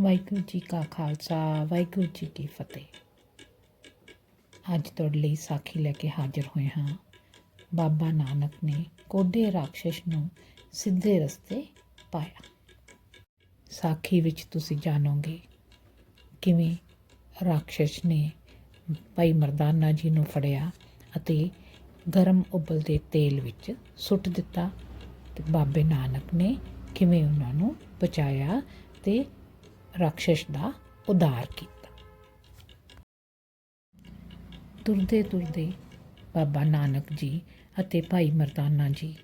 ਵਾਹਿਗੁਰੂ ਜੀ ਕਾ ਖਾਲਸਾ, ਵਾਹਿਗੁਰੂ ਜੀ ਕੀ ਫਤਿਹ। ਅੱਜ ਤੁਹਾਡੇ ਲਈ ਸਾਖੀ ਲੈ ਕੇ ਹਾਜ਼ਰ ਹੋਏ ਹਾਂ। ਬਾਬਾ ਨਾਨਕ ਨੇ ਕੋਡੇ ਰਾਖਸ਼ ਨੂੰ ਸਿੱਧੇ ਰਸਤੇ ਪਾਇਆ। ਸਾਖੀ ਵਿੱਚ ਤੁਸੀਂ ਜਾਣੋਗੇ ਕਿਵੇਂ ਰਾਖਸ਼ ਨੇ ਭਾਈ ਮਰਦਾਨਾ ਜੀ ਨੂੰ ਫੜਿਆ ਅਤੇ ਗਰਮ ਉਬਲਦੇ ਤੇਲ ਵਿੱਚ ਸੁੱਟ ਦਿੱਤਾ ਤੇ ਬਾਬੇ ਨਾਨਕ ਨੇ ਕਿਵੇਂ ਉਹਨਾਂ ਨੂੰ ਬਚਾਇਆ ਤੇ ਰਾਖਸ਼ ਦਾ ਉਧਾਰ ਕੀਤਾ। ਤੁਰਦੇ ਤੁਰਦੇ ਬਾਬਾ ਨਾਨਕ ਜੀ ਅਤੇ ਭਾਈ ਮਰਦਾਨਾ ਜੀ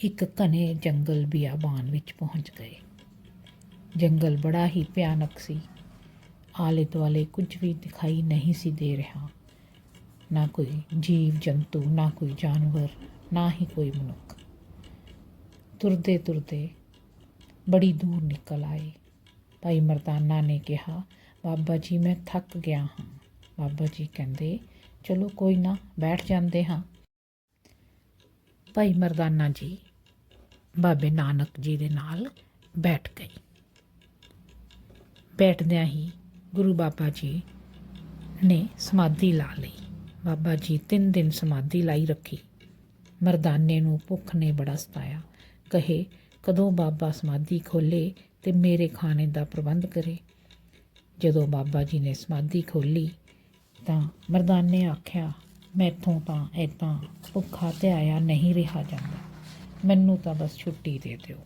ਇੱਕ ਘਨੇ ਜੰਗਲ ਬਿਆਬਾਨ ਵਿੱਚ ਪਹੁੰਚ ਗਏ। ਜੰਗਲ ਬੜਾ ਹੀ ਭਿਆਨਕ ਸੀ। ਆਲੇ ਦੁਆਲੇ ਕੁਝ ਵੀ ਦਿਖਾਈ ਨਹੀਂ ਸੀ ਦੇ ਰਿਹਾ। ਨਾ ਕੋਈ ਜੀਵ ਜੰਤੂ ਨਾ ਕੋਈ ਜਾਨਵਰ, ਨਾ ਹੀ ਕੋਈ ਮਨੁੱਖ। ਤੁਰਦੇ ਤੁਰਦੇ ਬੜੀ ਦੂਰ ਨਿਕਲ ਆਏ। ਭਾਈ ਮਰਦਾਨਾ ਨੇ ਕਿਹਾ, ਬਾਬਾ ਜੀ, ਮੈਂ ਥੱਕ ਗਿਆ ਹਾਂ। ਬਾਬਾ ਜੀ ਕਹਿੰਦੇ, ਚਲੋ ਕੋਈ ਨਾ, ਬੈਠ ਜਾਂਦੇ ਹਾਂ। ਭਾਈ ਮਰਦਾਨਾ ਜੀ, ਬਾਬੇ ਨਾਨਕ ਜੀ ਦੇ ਨਾਲ ਬੈਠ ਗਏ। ਬੈਠਦਿਆਂ ਹੀ ਗੁਰੂ ਬਾਬਾ ਜੀ ਨੇ ਸਮਾਧੀ ਲਾ ਲਈ। ਬਾਬਾ ਜੀ ਤਿੰਨ ਦਿਨ ਸਮਾਧੀ ਲਾਈ ਰੱਖੀ। ਮਰਦਾਨੇ ਨੂੰ ਭੁੱਖ ਨੇ ਬੜਾ ਸਤਾਇਆ। ਕਹੇ, ਕਦੋਂ ਬਾਬਾ ਸਮਾਧੀ ਖੋਲੇ ਤੇ ਮੇਰੇ ਖਾਣੇ ਦਾ ਪ੍ਰਬੰਧ ਕਰੇ। ਜਦੋਂ ਬਾਬਾ ਜੀ ਨੇ ਸਮਾਧੀ ਖੋਲੀ ਤਾਂ ਮਰਦਾਨੇ ਆਖਿਆ, ਮੈਥੋਂ ਤਾਂ ਏਦਾਂ ਭੁੱਖਾ ਤੇ ਆਇਆ ਨਹੀਂ ਰਿਹਾ ਜਾਂਦਾ। ਮੈਨੂੰ ਤਾਂ ਬਸ ਛੁੱਟੀ ਦੇ ਦਿਓ।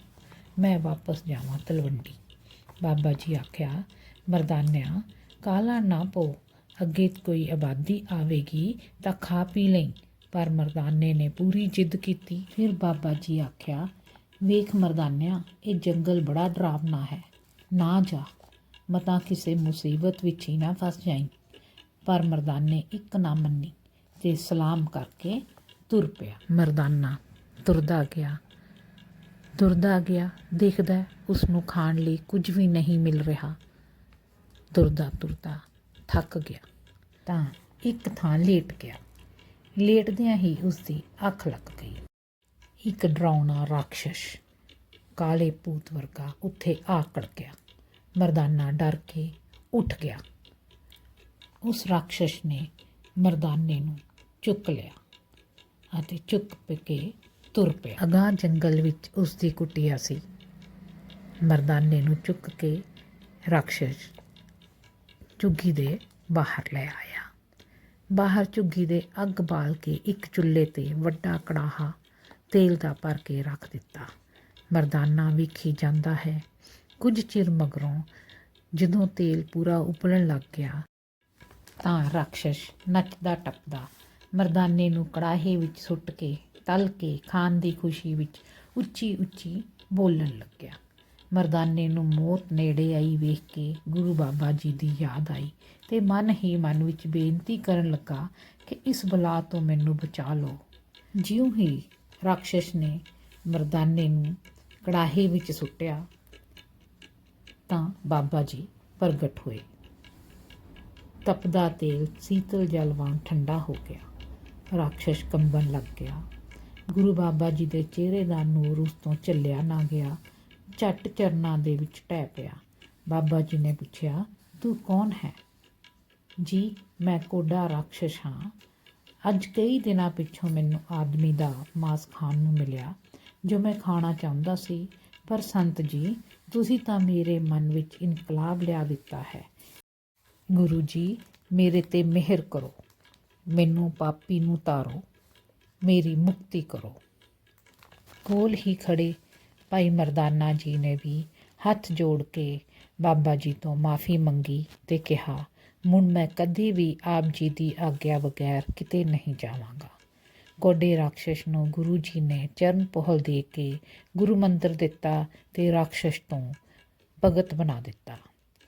ਮੈਂ ਵਾਪਸ ਜਾਵਾਂ ਤਲਵੰਡੀ। ਬਾਬਾ ਜੀ ਆਖਿਆ, ਮਰਦਾਨਿਆ, ਕਾਲਾ ਨਾ ਪੋ। ਅੱਗੇ ਕੋਈ ਆਬਾਦੀ ਆਵੇਗੀ ਤਾਂ ਖਾ ਪੀ ਲਈ। ਪਰ ਮਰਦਾਨੇ ਨੇ ਪੂਰੀ ਜਿੱਦ ਕੀਤੀ। ਫਿਰ ਬਾਬਾ ਜੀ ਆਖਿਆ ਵੇਖ ਮਰਦਾਨਿਆ, ਇਹ ਜੰਗਲ ਬੜਾ ਡਰਾਵਨਾ ਹੈ। ਨਾ ਜਾ, ਮਤਾ ਕਿਸੇ ਮੁਸੀਬਤ ਵਿੱਚ ਹੀ ਨਾ ਫਸ ਜਾਈਂ। ਪਰ ਮਰਦਾਨੇ ਇੱਕ ਨਾ ਮੰਨੀ ਤੇ ਸਲਾਮ ਕਰਕੇ ਤੁਰ ਪਿਆ। ਮਰਦਾਨਾ ਤੁਰਦਾ ਗਿਆ। ਤੁਰਦਾ ਗਿਆ, ਦੇਖਦਾ ਉਸ ਨੂੰ ਖਾਣ ਲਈ ਕੁਝ ਵੀ ਨਹੀਂ ਮਿਲ ਰਿਹਾ। ਤੁਰਦਾ ਤੁਰਦਾ ਥੱਕ ਗਿਆ। ਤਾਂ ਇੱਕ ਥਾਂ ਲੇਟ ਗਿਆ। ਲੇਟਦਿਆਂ ਹੀ ਉਸ ਦੀ ਅੱਖ ਲੱਗ ਗਈ। ਇੱਕ ਡਰਾਉਣਾ ਰਾਖਸ਼ ਕਾਲੇ ਪੂਤ ਵਰਗਾ ਉੱਥੇ ਆ ਗਿਆ ਮਰਦਾਨਾ ਡਰ ਕੇ ਉੱਠ ਗਿਆ। ਉਸ ਰਾਖਸ਼ ਨੇ ਮਰਦਾਨੇ ਨੂੰ ਚੁੱਕ ਲਿਆ ਅਤੇ ਚੁੱਕ ਕੇ ਤੁਰ ਪਿਆ। ਅਗਾਂਹ ਜੰਗਲ ਵਿੱਚ ਉਸ ਦੀ ਕੁਟੀਆ ਸੀ। ਮਰਦਾਨੇ ਨੂੰ ਚੁੱਕ ਕੇ ਰਾਖਸ਼ ਝੁੱਗੀ ਦੇ ਬਾਹਰ ਲੈ ਆਇਆ। ਬਾਹਰ ਝੁੱਗੀ ਦੇ ਅੱਗ ਬਾਲ ਕੇ ਇੱਕ ਚੁੱਲ੍ਹੇ ਤੇ ਵੱਡਾ ਕੜਾਹਾ ਤੇਲ ਦਾ ਭਰ ਕੇ ਰੱਖ ਦਿੱਤਾ। ਮਰਦਾਨਾ ਵੇਖੀ ਜਾਂਦਾ ਹੈ। ਕੁਝ ਚਿਰ ਮਗਰੋਂ ਜਦੋਂ ਤੇਲ ਪੂਰਾ ਉਬਲਣ ਲੱਗ ਗਿਆ, ਤਾਂ ਰਾਖਸ਼ ਨੱਚਦਾ ਟੱਪਦਾ, ਮਰਦਾਨੇ ਨੂੰ ਕੜਾਹੇ ਵਿੱਚ ਸੁੱਟ ਕੇ, ਤਲ ਕੇ ਖਾਣ ਦੀ ਖੁਸ਼ੀ ਵਿੱਚ ਉੱਚੀ ਉੱਚੀ ਬੋਲਣ ਲੱਗਿਆ। ਮਰਦਾਨੇ ਨੂੰ ਮੌਤ ਨੇੜੇ ਆਈ ਵੇਖ ਕੇ ਗੁਰੂ ਬਾਬਾ ਜੀ ਦੀ ਯਾਦ ਆਈ ਤੇ ਮਨ ਹੀ ਮਨ ਵਿੱਚ ਬੇਨਤੀ ਕਰਨ ਲੱਗਾ ਕਿ ਇਸ ਬਲਾ ਤੋਂ ਮੈਨੂੰ ਬਚਾ ਲਓ। ਜਿਉਂ ਹੀ ਰਾਖਸ਼ ਨੇ ਮਰਦਾਨੇ ਨੂੰ ਕੜਾਹੇ ਵਿੱਚ ਸੁੱਟਿਆ ਤਾਂ ਬਾਬਾ ਜੀ ਪ੍ਰਗਟ ਹੋਏ। ਤਪਦਾ ਤੇਲ ਸੀਤਲ ਜਲ ਵਾਂਗ ਠੰਡਾ ਹੋ ਗਿਆ। ਰਾਖਸ਼ ਕੰਬਣ ਲੱਗ ਗਿਆ। ਗੁਰੂ ਬਾਬਾ ਜੀ ਦੇ ਚਿਹਰੇ ਦਾ ਨੂਰ ਉਸ ਤੋਂ ਚੱਲਿਆ ਨਾ ਗਿਆ। ਝੱਟ ਚਰਨਾਂ ਦੇ ਵਿੱਚ ਟਹਿ ਪਿਆ। ਬਾਬਾ ਜੀ ਨੇ ਪੁੱਛਿਆ, ਤੂੰ ਕੌਣ ਹੈ? ਜੀ, ਮੈਂ ਕੋਡਾ ਰਾਖਸ਼ ਹਾਂ। ਅੱਜ ਕਈ ਦਿਨਾਂ ਪਿੱਛੋਂ ਮੈਨੂੰ ਆਦਮੀ ਦਾ ਮਾਸ ਖਾਣ ਨੂੰ ਮਿਲਿਆ, ਜੋ ਮੈਂ ਖਾਣਾ ਚਾਹੁੰਦਾ ਸੀ। ਪਰ ਸੰਤ ਜੀ, ਤੁਸੀਂ ਤਾਂ ਮੇਰੇ ਮਨ ਵਿੱਚ ਇਨਕਲਾਬ ਲਿਆ ਦਿੱਤਾ ਹੈ। ਗੁਰੂ ਜੀ, ਮੇਰੇ ਤੇ ਮਿਹਰ ਕਰੋ। ਮੈਨੂੰ ਪਾਪੀ ਨੂੰ ਤਾਰੋ। ਮੇਰੀ ਮੁਕਤੀ ਕਰੋ। ਕੋਲ ਹੀ ਖੜੇ ਭਾਈ ਮਰਦਾਨਾ ਜੀ ਨੇ ਵੀ ਹੱਥ ਜੋੜ ਕੇ ਬਾਬਾ ਜੀ ਤੋਂ ਮਾਫੀ ਮੰਗੀ ਤੇ ਕਿਹਾ ਮੁੜ ਮੈਂ ਕਦੇ ਵੀ ਆਪ ਜੀ ਦੀ ਆਗਿਆ ਬਗੈਰ ਕਿਤੇ ਨਹੀਂ ਜਾਵਾਂਗਾ। ਗੋਡੇ ਰਾਖਸ਼ ਨੂੰ ਗੁਰੂ ਜੀ ਨੇ ਚਰਨ ਪੋਹਲ ਦੇ ਕੇ ਗੁਰੂ ਮੰਤਰ ਦਿੱਤਾ ਤੇ ਰਾਖਸ਼ ਤੋਂ ਭਗਤ ਬਣਾ ਦਿੱਤਾ।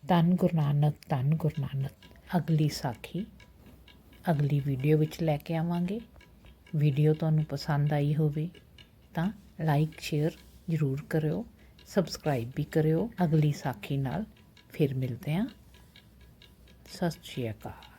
ਧੰਨ ਗੁਰੂ ਨਾਨਕ, ਧੰਨ ਗੁਰੂ ਨਾਨਕ। ਅਗਲੀ ਸਾਖੀ, ਅਗਲੀ ਵੀਡੀਓ ਵਿੱਚ ਲੈ ਕੇ ਆਵਾਂਗੇ। ਵੀਡੀਓ ਤੁਹਾਨੂੰ ਪਸੰਦ ਆਈ ਹੋਵੇ ਤਾਂ ਲਾਈਕ, ਸ਼ੇਅਰ ਜ਼ਰੂਰ ਕਰਿਓ, ਸਬਸਕ੍ਰਾਈਬ ਵੀ ਕਰਿਓ। ਅਗਲੀ ਸਾਖੀ ਨਾਲ ਫਿਰ ਮਿਲਦੇ ਹਾਂ। ਸਤਿ ਸ਼੍ਰੀ ਅਕਾਲ।